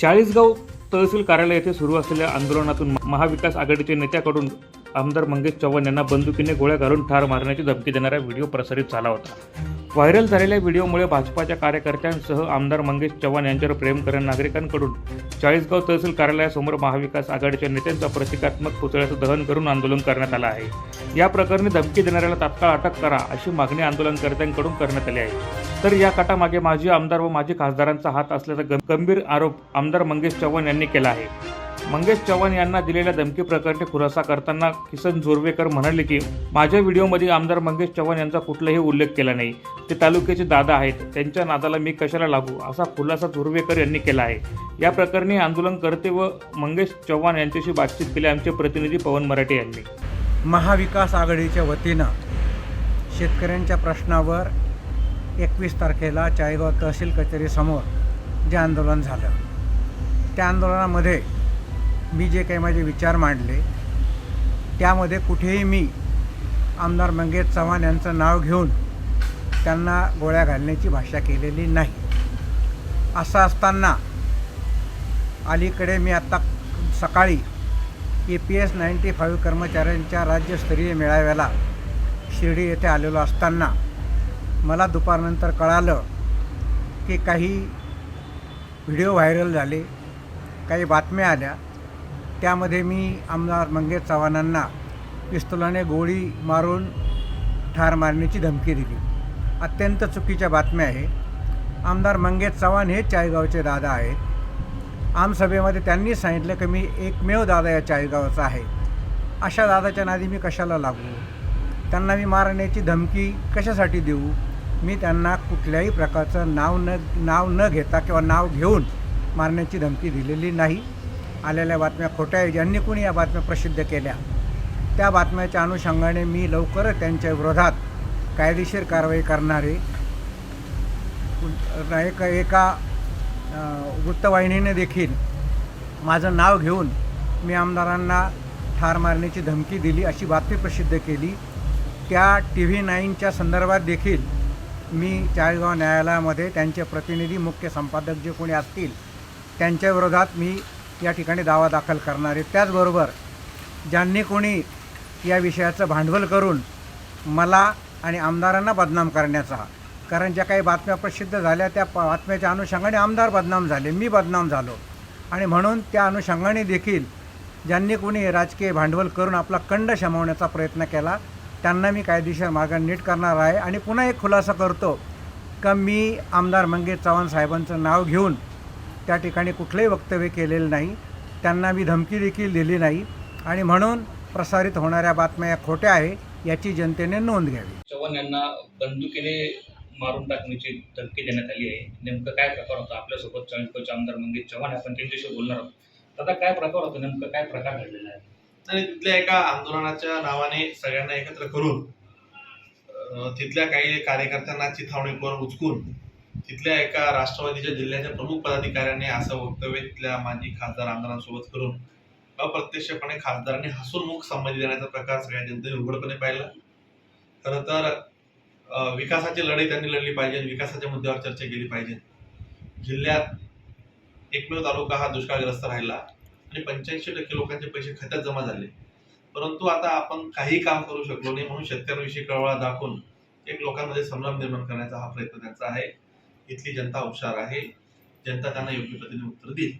चाळीसगाव तहसील कार्यालय येथे सुरू असलेल्या आंदोलनातून महाविकास आघाडीच्या नेत्याकडून आमदार मंगेश चव्हाण यांना बंदुकीने गोळ्या घालून ठार मारण्याची धमकी देणारा व्हिडिओ प्रसारित झाला होता. व्हायरल झालेल्या व्हिडिओमुळे भाजपाच्या कार्यकर्त्यांसह आमदार मंगेश चव्हाण यांच्यावर प्रेम करणाऱ्या नागरिकांकडून चाळीसगाव तहसील कार्यालयासमोर महाविकास आघाडीच्या नेत्यांचा प्रतिकात्मक पुतळ्याचं दहन करून आंदोलन करण्यात आलं आहे. या प्रकरणी धमकी देणाऱ्याला तात्काळ अटक करा अशी मागणी आंदोलनकर्त्यांकडून करण्यात आली आहे. तर या कटामागे माजी आमदार व माजी खासदारांचा हात असल्याचा गंभीर आरोप आमदार मंगेश चव्हाण यांनी केला आहे. मंगेश चव्हाण यांना दिलेल्या धमकी प्रकरणी खुलासा करताना किसन जोरवेकर म्हणाले की माझ्या व्हिडिओमध्ये आमदार मंगेश चव्हाण यांचा कुठलाही उल्लेख केला नाही. ते तालुक्याचे दादा आहेत. त्यांच्या नादाला मी कशाला लागू? असा खुलासा जोरवेकर यांनी केला आहे. या प्रकरणी आंदोलनकर्ते व मंगेश चव्हाण यांच्याशी बातचीत केली आमचे प्रतिनिधी पवन मराठे यांनी. महाविकास आघाडीच्या वतीनं शेतकऱ्यांच्या प्रश्नावर एकवीस तारखेला चाळीगाव तहसील कचेरीसमोर जे आंदोलन झालं त्या आंदोलनामध्ये मी जे काही माझे विचार मांडले त्यामध्ये कुठेही मी आमदार मंगेश चव्हाण यांचं नाव घेऊन त्यांना गोळ्या घालण्याची भाषा केलेली नाही. असं असताना अलीकडे मी आत्ता सकाळी A P S ninety five कर्मचाऱ्यांच्या राज्यस्तरीय मेळाव्याला शिर्डी येथे आलेलो असताना मला दुपारनंतर कळालं की काही व्हिडिओ व्हायरल झाले काही बातम्या आल्या. त्यामध्ये मी आमदार मंगेश चव्हाणांना पिस्तुलाने गोळी मारून ठार मारण्याची धमकी दिली. अत्यंत चुकीच्या बातम्या आहे. आमदार मंगेश चव्हाण हे चाळीगावचे दादा आहेत. आमसभेमध्ये त्यांनी सांगितलं की मी एकमेव दादा या चाळीगावचा आहे. अशा दादाच्या नादी मी कशाला लागू? त्यांना मी मारण्याची धमकी कशासाठी देऊ? मी त्यांना कुठल्याही प्रकारचं नाव न नाव न घेता किंवा नाव घेऊन मारण्याची धमकी दिलेली नाही. आलेल्या बातम्या खोट्या आहे ज्यांनी कोणी या बातम्या प्रसिद्ध केल्या? त्या बातम्याच्या अनुषंगाने मी लवकरच त्यांच्या विरोधात कायदेशीर कारवाई करणारे एक एका वृत्तवाहिनीने देखील माझं नाव घेऊन मी आमदारांना ठार मारण्याची धमकी दिली अशी बातमी प्रसिद्ध केली. त्या टी व्ही नाईनच्या संदर्भात देखील मी चाळीसगाव न्यायालयामध्ये त्यांचे प्रतिनिधी मुख्य संपादक जे कोणी असतील त्यांच्या विरोधात मी या ठिकाणी दावा दाखल करणार त्याचबरोबर ज्यांनी कोणी या विषयाचं भांडवल करून मला आणि आमदारांना बदनाम करण्याचा कारण ज्या काही बातम्या प्रसिद्ध झाल्या त्या बातम्याच्या अनुषंगाने आमदार बदनाम झाले मी बदनाम झालो. आणि म्हणून त्या अनुषंगाने देखील ज्यांनी कोणी राजकीय भांडवल करून आपला कंड शमवण्याचा प्रयत्न केला त्यांना मी कायदेशीर मार्ग नीट करणार आहे. आणि पुन्हा एक खुलासा करतो का मी आमदार मंगेश चव्हाण साहेबांचं नाव घेऊन त्या ठिकाणी कुठलंही वक्तव्य केलेलं नाही. त्यांना मी धमकी देखील दिली नाही. आणि म्हणून प्रसारित होणाऱ्या बातम्या या खोट्या आहे याची जनतेने नोंद घ्यावी. चव्हाण यांना बंदुकीने मारून टाकण्याची धमकी देण्यात आली आहे. नेमकं काय प्रकार होता? आपल्यासोबत चाळीसगावचे आमदार मंगेश चव्हाण आपण त्यांच्याशी बोलणार आहोत. दादा काय प्रकार होता? नेमकं काय प्रकार घडलेला आहे? आणि तिथल्या एका आंदोलनाच्या नावाने सगळ्यांना एकत्र करून तिथल्या काही कार्यकर्त्यांना चिथावणीवर उचकून तिथल्या एका राष्ट्रवादीच्या जिल्ह्याच्या प्रमुख पदाधिकाऱ्यांनी असं वक्तव्य तिथल्या माजी खासदार आमदारांसोबत करून अप्रत्यक्षपणे खासदारांनी हसून मुख संमती देण्याचा प्रकार सगळ्या जनतेने उघडपणे पाहिला. खरं तर विकासाची लढाई त्यांनी लढली पाहिजे विकासाच्या मुद्द्यावर चर्चा केली पाहिजे. जिल्ह्यात एकमेव तालुका हा दुष्काळग्रस्त राहिला आणि पंच्याऐंशी टक्के लोकांचे पैसे खात्यात जमा झाले. परंतु आता आपण काही काम करू शकलो नाही म्हणून शेतकऱ्यांविषयी कळवळा दाखवून एक लोकांमध्ये संभ्रम निर्माण करण्याचा हा प्रयत्न त्यांचा आहे. इथली जनता हुशार आहे. जनता त्यांना योग्य पद्धतीने उत्तर देईल.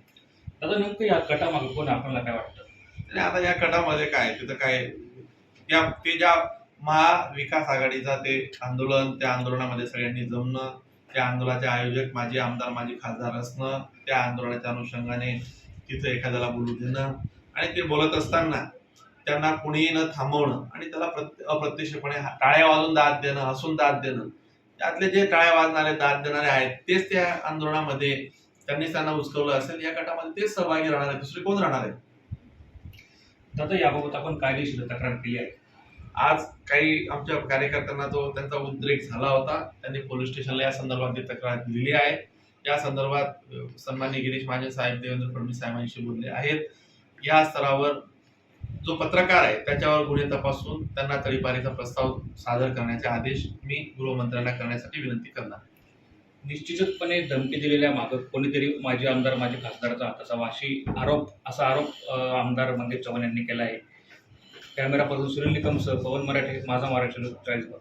दादा नेमकं या कटामागे कोण आहे? आपल्याला काय वाटतं? आणि आता या कटामध्ये काय? तिथं काय? या ते ज्या महाविकास आघाडीचा ते आंदोलन त्या आंदोलनामध्ये सगळ्यांनी जमणं त्या आंदोलनाचे आयोजक माझे आमदार माझे खासदार असणं त्या आंदोलनाच्या अनुषंगाने तिथं एखाद्याला बोलू देणं आणि ते बोलत असताना त्यांना कुणीही न थांबवणं आणि त्याला प्रत्य अप्रत्यक्षपणे हा- टाळ्या वाजून दाद देणं हसून दाद देणं त्यातले जे टाळ्या वाजणारे दाद देणारे आहेत तेच त्या आंदोलनामध्ये त्यांनी त्यांना उचकवलं असेल. या गटामध्ये तेच सहभागी राहणार आहे दुसरे कोण राहणार आहे दादा याबाबत आपण कायदेशीर तक्रार केली आहे. आज काही आमच्या कार्यकर्त्यांना तो त्यांचा उद्रेक झाला होता. त्यांनी पोलीस स्टेशनला या संदर्भात ती तक्रार दिली आहे. या संदर्भात अ, सन्माननीय गिरीश महाजन साहेब देवेंद्र फडणवीस साहेबांशी बोलले आहेत. या स्तरावर जो पत्रकार आहे त्याच्यावर गुन्हे तपासून त्यांना तडीपारीचा प्रस्ताव सादर करण्याचे आदेश मी गृहमंत्र्यांना करण्यासाठी विनंती करणार. निश्चितपणे धमकी दिलेल्या मागं कोणीतरी माजी आमदार माजी खासदारचा हात वाशी अशी आरोप असा आरोप आमदार मंगेश चव्हाण यांनी केला आहे. कॅमेरा पर्सन सुनील निकमसह पवन मराठे माझा महाराष्ट्र न्यूज चाळीसगाव.